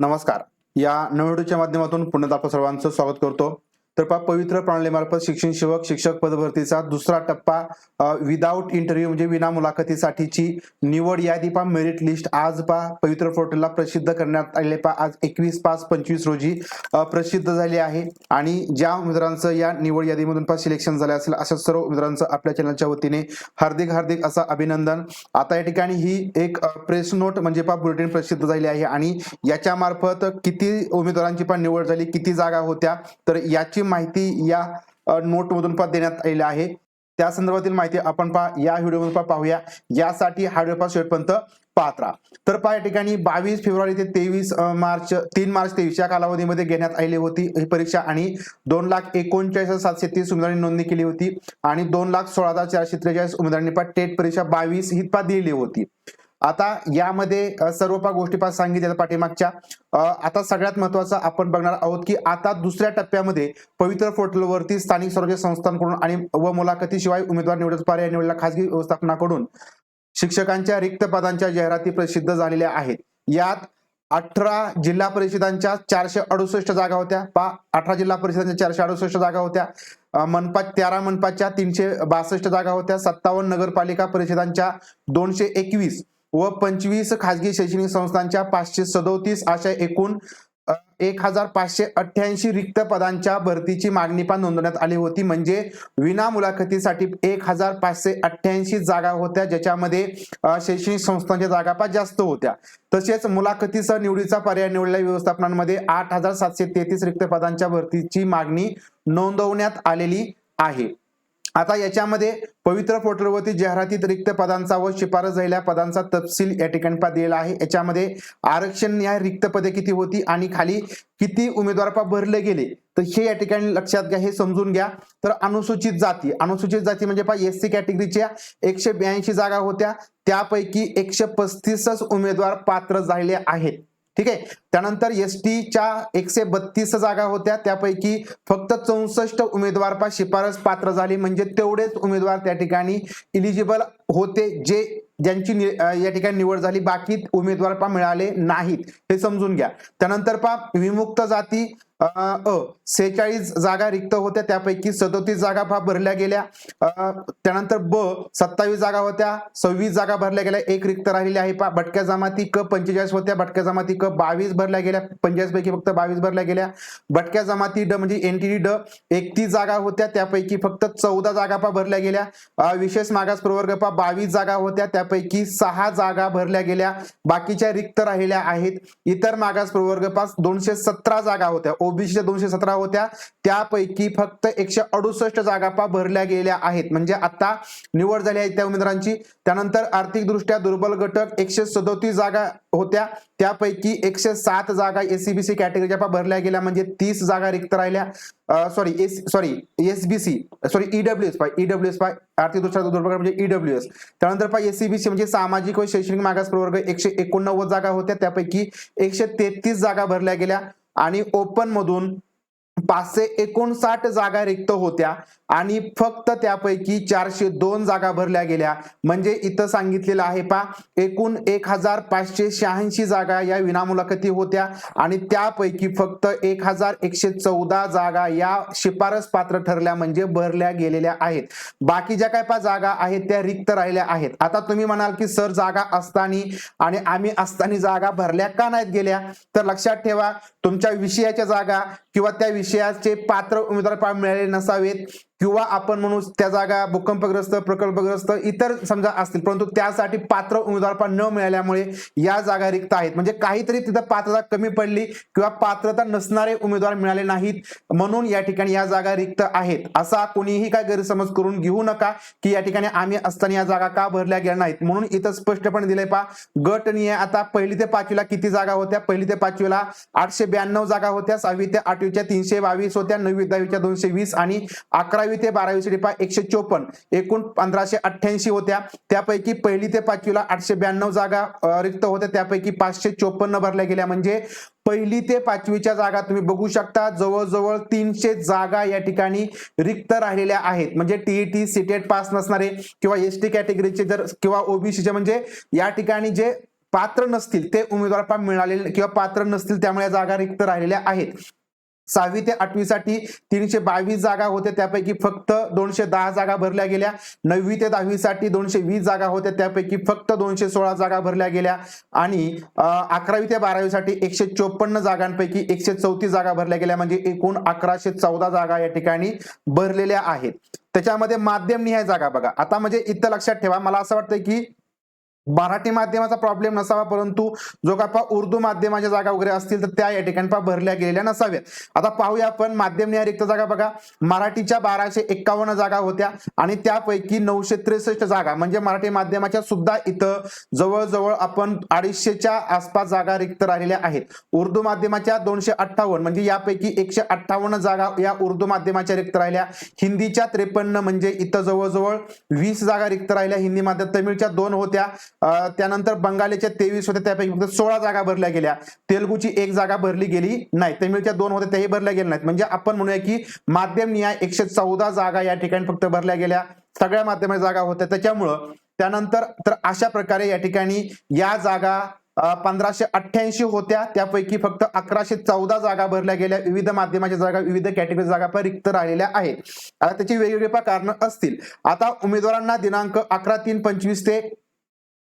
नमस्कार. या नवडूच्या माध्यमातून पुण्यात आपलं सर्वांचं स्वागत करतो. तर पहा पवित्र प्रणालीमार्फत शिक्षण सेवक शिक्षक पदभरतीचा दुसरा टप्पा विदाऊट इंटरव्ह्यू म्हणजे विना मुलाखतीसाठीची निवड यादी पा मेरिट लिस्ट आज पा पवित्र पोर्टलला प्रसिद्ध करण्यात आले पा आज एकवीस पाच पंचवीस रोजी प्रसिद्ध झाली आहे. आणि ज्या उमेदवारांचं या निवड यादीमधून पा सिलेक्शन झालं असेल अशा सर्व उमेदवारांचं आपल्या चॅनलच्या वतीने हार्दिक हार्दिक असं अभिनंदन. आता या ठिकाणी ही एक प्रेस नोट म्हणजे पा बुलेटिन प्रसिद्ध झाली आहे. आणि याच्या मार्फत किती उमेदवारांची पण निवड झाली किती जागा होत्या तर याची माहिती या नोटमधून पण देण्यात आलेली आहे. त्या संदर्भातील माहिती आपण पा या व्हिडिओमध्ये पाहूया. यासाठी हा व्हिडिओ पात्रा शेवटपर्यंत पाहत राहा. तर पहा या ठिकाणी बावीस फेब्रुवारी ते तेवीस मार्च तीन मार्च तेवीस या कालावधीमध्ये घेण्यात आलेली होती ही परीक्षा आणि दोन लाख एकोणचाळीस हजार सातशे तीस उमेदवारांनी नोंदणी केली होती. आणि दोन लाख सोळा हजार चारशे त्रेचाळीस उमेदवारांनी पा टेट परीक्षा बावीस ही पा दिली होती. आता यामध्ये सर्व पा गोष्टी सांगितल्या पाठीमागच्या आता सगळ्यात महत्वाचं आपण बघणार आहोत की आता दुसऱ्या टप्प्यामध्ये पवित्र पोर्टलवरती स्थानिक स्वराज्य संस्थांकडून आणि व मुलाखतीशिवाय उमेदवार निवडत पर्याय निवडला खासगी व्यवस्थापनाकडून शिक्षकांच्या रिक्त पदांच्या जाहिराती प्रसिद्ध झालेल्या आहेत. यात अठरा जिल्हा परिषदांच्या चारशे अडुसष्ट जागा होत्या. पा अठरा जिल्हा परिषदांच्या चारशे अडुसष्ट जागा होत्या. मनपा तेरा मनपाच्या तीनशे बासष्ट जागा होत्या. सत्तावन्न नगरपालिका परिषदांच्या दोनशे एकवीस व पंचवीस खाजगी शैक्षणिक संस्थांच्या पाचशे सदोतीस अशा एकूण एक हजार पाचशे अठ्ठ्याऐंशी रिक्त पदांच्या भरतीची मागणी पण नोंदवण्यात आली होती. म्हणजे विना मुलाखतीसाठी एक हजार पाचशे अठ्ठ्याऐंशी जागा होत्या ज्याच्यामध्ये शैक्षणिक संस्थांच्या जागा पण जास्त होत्या. तसेच मुलाखतीसह निवडीचा पर्याय निवडलेल्या व्यवस्थापनांमध्ये आठ हजार सातशे तेहतीस रिक्त पदांच्या भरतीची मागणी नोंदवण्यात आलेली आहे. आता याच्यामध्ये पवित्र पोर्टलवरती जाहिरातीत रिक्त पदांचा व शिफारस झालेल्या पदांचा तपशील या ठिकाणी पा दिलेला आहे. याच्यामध्ये आरक्षण न्याय रिक्त पदे किती होती आणि खाली किती उमेदवार भरले गेले? तर हे या ठिकाणी लक्षात घ्या हे समजून घ्या. तर अनुसूचित जाती अनुसूचित जाती म्हणजे पा एस सी कॅटेगरीच्या एकशे ब्याऐंशी जागा होत्या. त्यापैकी एकशे पस्तीसच उमेदवार पात्र झालेले आहेत. ठीक आहे? त्यानंतर एस टीच्या एकशे बत्तीस जागा होत्या. त्यापैकी फक्त चौसष्ट उमेदवार पा शिफारस पात्र झाली. म्हणजे तेवढेच उमेदवार त्या ठिकाणी इलिजिबल होते जे ज्यांची या ठिकाणी निवड झाली. बाकी उमेदवार पा मिळाले नाहीत. हे समजून घ्या. त्यानंतर पा विमुक्त जाती अ सेहेचाळीस जागा रिक्त होत्या. त्यापैकी सदोतीस जागा पा भरल्या गेल्या. त्यानंतर ब सत्तावीस जागा होत्या. सव्वीस जागा भरल्या गेल्या. एक रिक्त राहिलेली आहे. पा भटक्या जमाती क पंचेचाळीस होत्या. भटक्या जमाती क बावीस भरल्या गेल्या. पंचेचाळीस पैकी फक्त बावीस भरल्या गेल्या. भटक्या जमाती ड म्हणजे एनटीडी ड एकतीस जागा होत्या. त्यापैकी फक्त चौदा जागा पा भरल्या गेल्या. विशेष मागास प्रवर्ग पा बावीस जागा होत्या. त्यापैकी सहा जागा भरल्या गेल्या. बाकीच्या रिक्त राहिल्या आहेत. इतर मागास प्रवर्ग पास दोनशे सतरा जागा होत्या. ओबीसीच्या दोनशे सतरा होत्या. त्यापैकी फक्त एकशे अडुसष्ट जागा पा भरल्या गेल्या आहेत. म्हणजे आता निवड झाली आहे त्या उमेदवारांची. त्यानंतर आर्थिकदृष्ट्या दुर्बल घटक एकशे सदोतीस जागा होत्या. त्यापैकी एकशे सात जागा एसीबीसी कॅटेगरीच्या पा भरल्या गेल्या. म्हणजे तीस जागा रिक्त राहिल्या. Sorry S sorry SBC sorry EW S पाय ईडब्ल्यू एस पाय आर्थिकदृष्ट्या दुर्बल म्हणजे ईडब्ल्यू एस त्यानंतर पाय एसीबीसी म्हणजे सामाजिक व शैक्षणिक मागास प्रवर्ग एकशे एकोणनव्वद जागा होत्या. त्यापैकी एकशे तेहतीस जागा भरल्या गेल्या. आणि ओपन मधून पाचशे एकोणसाठ जागा रिक्त होत्या आणि फक्त त्यापैकी चारशे दोन जागा भरल्या गेल्या. म्हणजे इथं सांगितलेलं आहे पा एकूण एक हजार पाचशे शहाऐंशी जागा या विनामुलाखती होत्या आणि त्यापैकी फक्त एक हजार एकशे चौदा जागा या शिफारस पात्र ठरल्या म्हणजे भरल्या गेलेल्या आहेत. बाकी ज्या काय पा जागा आहेत त्या रिक्त राहिल्या आहेत. आता तुम्ही म्हणाल की सर जागा असताना आणि आम्ही असताना जागा भरल्या का नाहीत गेल्या? तर लक्षात ठेवा तुमच्या विषयाच्या जागा किंवा त्या विषयाचे पात्र उमेदवार मिळाले नसावेत. किंवा आपण म्हणू त्या जागा भूकंपग्रस्त प्रकल्पग्रस्त इतर समजा असतील परंतु त्यासाठी पात्र उमेदवार न मिळाल्यामुळे या जागा रिक्त आहेत. म्हणजे काहीतरी तिथं पात्रता कमी पडली किंवा पात्रता नसणारे उमेदवार मिळाले नाहीत म्हणून या ठिकाणी या जागा रिक्त आहेत. असा कोणीही काय गैरसमज करून घेऊ नका की या ठिकाणी आम्ही असताना या जागा का भरल्या गेल्या नाहीत. म्हणून इथं स्पष्टपणे दिले पा गटनीय आता पहिली ते पाचवीला किती जागा होत्या? पहिली ते पाचवीला आठशे ब्याण्णव जागा होत्या सहावी ते आठवीच्या तीनशे बावीस होत्या नववी दहावीच्या दोनशे वीस आणि अकरा अकरावी ते बारावी साठी एकशे चोपन्न एकूण पंधराशे अठ्ठ्याऐंशी होत्या. त्यापैकी पहिली ते पाचवीला आठशे ब्याण्णव जागा रिक्त होत्या. त्यापैकी पाचशे चोपन्न भरल्या गेल्या. म्हणजे पहिली ते पाचवीच्या जागा तुम्ही बघू शकता. जवळजवळ तीनशे जागा या ठिकाणी रिक्त राहिलेल्या आहेत. म्हणजे टीईटी सीटेट पास नसणारे किंवा एस टी कॅटेगरीचे जर किंवा ओबीसीचे म्हणजे या ठिकाणी जे पात्र नसतील ते उमेदवार मिळालेले किंवा पात्र नसतील त्यामुळे जागा रिक्त राहिलेल्या आहेत. सहावी ते आठवीसाठी तीनशे बावीस जागा होत्या. त्यापैकी फक्त दोनशे दहा जागा भरल्या गेल्या. नववी ते दहावीसाठी दोनशे वीस जागा होत्या. त्यापैकी फक्त दोनशे सोळा जागा भरल्या गेल्या. आणि अकरावी ते बारावीसाठी एकशे चोपन्न जागांपैकी एकशे चौतीस जागा भरल्या गेल्या. म्हणजे एकूण अकराशे चौदा जागा या ठिकाणी भरलेल्या आहेत. त्याच्यामध्ये माध्यम निहाय जागा बघा. आता म्हणजे इथं लक्षात ठेवा. मला असं वाटतं की मराठी माध्यमाचा प्रॉब्लेम नसावा परंतु जो काय पहा उर्दू माध्यमाच्या जागा वगैरे असतील तर त्या या ठिकाणी भरल्या गेलेल्या नसाव्यात. आता पाहूया आपण माध्यम निहाय रिक्त जागा बघा. मराठीच्या बाराशे एक्कावन्न जागा होत्या आणि त्यापैकी नऊशे त्रेसष्ट जागा म्हणजे मराठी माध्यमाच्या सुद्धा इथं जवळजवळ आपण अडीचशेच्या आसपास जागा रिक्त राहिलेल्या आहेत. उर्दू माध्यमाच्या दोनशे अठ्ठावन्न म्हणजे यापैकी एकशे अठ्ठावन्न जागा या उर्दू माध्यमाच्या रिक्त राहिल्या. हिंदीच्या त्रेपन्न म्हणजे इथं जवळजवळ वीस जागा रिक्त राहिल्या. हिंदी माध्यम तमिळच्या दोन होत्या. त्यानंतर बंगालीच्या तेवीस होत्या त्यापैकी फक्त सोळा जागा भरल्या गेल्या. तेलुगूची एक जागा भरली गेली नाही. तमिळच्या दोन होत्या त्याही भरल्या गेल्या नाहीत. म्हणजे आपण म्हणूया की माध्यम निहाय एकशे चौदा जागा या ठिकाणी फक्त भरल्या गेल्या. सगळ्या माध्यमाच्या जागा होत्या. त्याच्यामुळं त्यानंतर तर अशा प्रकारे या ठिकाणी या जागा पंधराशे अठ्ठ्याऐंशी होत्या. त्यापैकी फक्त अकराशे चौदा जागा भरल्या गेल्या. विविध माध्यमाच्या जागा विविध कॅटेगरी जागा पण रिक्त राहिलेल्या आहेत. आता त्याची वेगवेगळी कारणं असतील. आता उमेदवारांना दिनांक अकरा तीन पंचवीस ते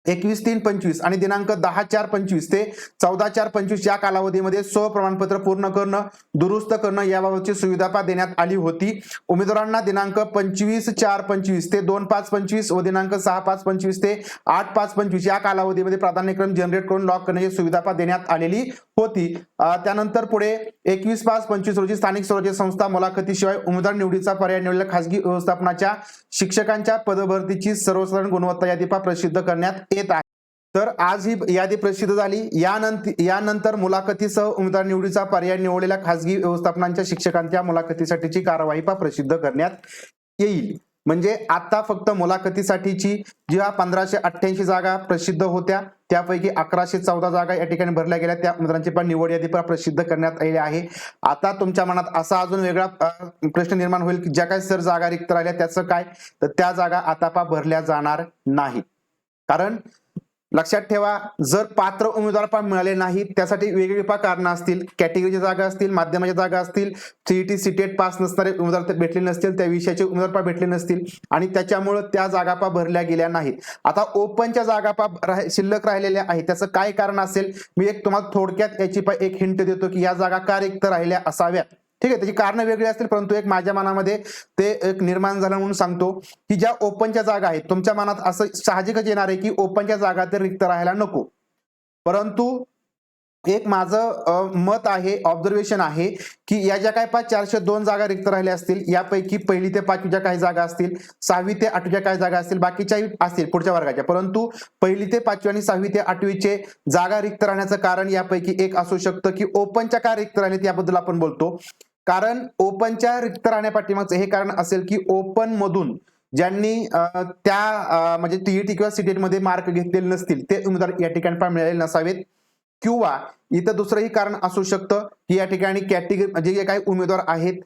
एकवीस तीन पंचवीस आणि दिनांक दहा चार पंचवीस ते चौदा चार पंचवीस या कालावधीमध्ये स्व प्रमाणपत्र पूर्ण करणं दुरुस्त करणं याबाबतची सुविधा पा देण्यात आली होती. उमेदवारांना दिनांक पंचवीस चार पंचवीस ते दोन पाच पंचवीस व दिनांक सहा पाच पंचवीस ते आठ पाच पंचवीस या कालावधीमध्ये प्राधान्यक्रम जनरेट करून लॉक करण्याची सुविधा पा देण्यात आलेली होती. त्यानंतर पुढे एकवीस पाच पंचवीस रोजी स्थानिक स्वराज्य संस्था मुलाखतीशिवाय उमेदवार निवडीचा पर्याय निवडलेल्या खासगी व्यवस्थापनाच्या शिक्षकांच्या पदभरतीची सर्वसाधारण गुणवत्ता यादी पा प्रसिद्ध करण्यात येत आहे तर आज ही यादी प्रसिद्ध झाली. यानंतर यानंतर मुलाखतीसह उमेदवार निवडीचा पर्याय निवडलेल्या खासगी व्यवस्थापनांच्या शिक्षकांच्या मुलाखतीसाठीची कारवाई पा प्रसिद्ध करण्यात येईल. म्हणजे आता फक्त मुलाखतीसाठीची ज्या पंधराशे अठ्ठ्याऐंशी जागा प्रसिद्ध होत्या त्यापैकी अकराशे चौदा जागा या ठिकाणी भरल्या गेल्या. त्या उमेदवारांची पण निवड यादी पण प्रसिद्ध करण्यात आली आहे. आता तुमच्या मनात असा अजून वेगळा प्रश्न निर्माण होईल की ज्या काही सर जागा रिक्त राहिल्या त्याचं काय? तर त्या जागा आता पा भरल्या जाणार नाही कारण लक्षात ठेवा जर पात्र उमेदवार पण मिळाले नाही त्यासाठी वेगवेगळी पा कारणं असतील. कॅटेगरीच्या जागा असतील माध्यमाच्या जागा असतील सीईटी सीटेट पास नसणारे उमेदवार भेटले नसतील त्या विषयाचे उमेदवार पा भेटले नसतील आणि त्याच्यामुळं त्या जागा पा भरल्या गेल्या नाहीत. आता ओपनच्या जागा पा राह- शिल्लक राहिलेल्या आहेत. त्याचं काय कारण असेल? मी एक तुम्हाला थोडक्यात याची पा एक हिंट देतो की या जागा का रिक्त राहिल्या असाव्यात. ठीक आहे त्याची कारणं वेगळी असतील परंतु एक माझ्या मनामध्ये ते एक निर्माण झालं म्हणून सांगतो की ज्या ओपनच्या जागा आहेत तुमच्या मनात असं साहजिकच येणार आहे की ओपनच्या जागा तर रिक्त राहायला नको. परंतु एक माझं मत आहे ऑब्झर्वेशन आहे की या ज्या काय पाच चारशे दोन जागा रिक्त राहिल्या असतील यापैकी पहिली ते पाचवीच्या काही जागा असतील सहावी ते आठवीच्या काही जागा असतील बाकीच्याही असतील पुढच्या वर्गाच्या. परंतु पहिली ते पाचवी आणि सहावी ते आठवीचे जागा रिक्त राहण्याचं कारण यापैकी एक असू शकतं की ओपनच्या काय रिक्त राहिलेत याबद्दल आपण बोलतो. कारण ओपनच्या रिक्त राहण्यापाठीमागचं हे कारण असेल की ओपन मधून ज्यांनी त्या म्हणजे टीईटी किंवा सीटेटमध्ये मार्क घेतलेले नसतील ते उमेदवार या ठिकाणी पण मिळालेले नसावेत. किंवा इथं दुसरंही कारण असू शकतं की या ठिकाणी कॅटेगरी म्हणजे जे काही उमेदवार आहेत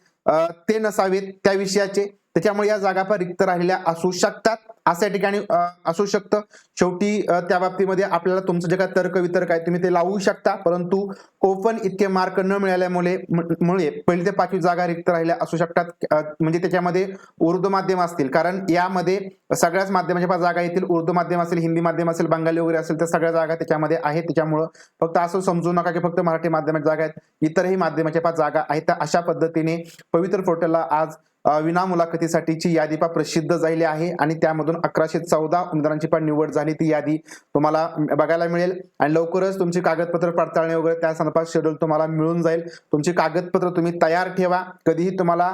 ते नसावेत त्या विषयाचे. त्याच्यामुळे या जागा पण रिक्त राहिलेल्या असू शकतात. असं या ठिकाणी असू शकतं. शेवटी त्या बाबतीमध्ये आपल्याला तुमचं जे काय तर्क वितर्क आहे तुम्ही ते लावू शकता. परंतु ओपन इतके मार्क न मिळाल्यामुळे म- मुळे पहिली ते पाचवी जागा रिक्त राहिल्या असू शकतात. म्हणजे त्याच्यामध्ये उर्दू माध्यम असतील. कारण यामध्ये सगळ्याच माध्यमाच्या पाच जागा येतील. उर्दू माध्यम असेल हिंदी माध्यम असेल बंगाली वगैरे असेल तर सगळ्या जागा त्याच्यामध्ये आहेत. त्याच्यामुळं फक्त असं समजू नका की फक्त मराठी माध्यमाच्या जागा आहेत. इतरही माध्यमाच्या पाच जागा आहेत. तर अशा पद्धतीने पवित्र पोर्टलला आज विना मुलाखतीसाठीची यादी पा प्रसिद्ध झाली आहे आणि त्यामधून अकराशे चौदा उमेदवारांची पण निवड झाली ती यादी तुम्हाला बघायला मिळेल. आणि लवकरच तुमची कागदपत्र पडताळणी वगैरे त्या संदर्भात शेड्यूल तुम्हाला मिळून जाईल. तुमची कागदपत्र तुम्ही तयार ठेवा. कधीही तुम्हाला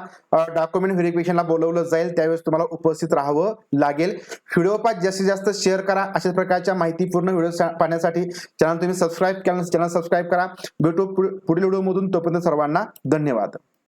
डॉक्युमेंट व्हेरिफिकेशनला बोलवलं जाईल त्यावेळेस तुम्हाला उपस्थित राहावं लागेल. व्हिडिओ पाच जास्तीत जास्त शेअर करा. अशाच प्रकारच्या माहितीपूर्ण व्हिडिओ पाहण्यासाठी चॅनल तुम्ही सबस्क्राईब केलं चॅनल सबस्क्राईब करा. भेटू पुढील व्हिडिओमधून. तोपर्यंत सर्वांना धन्यवाद.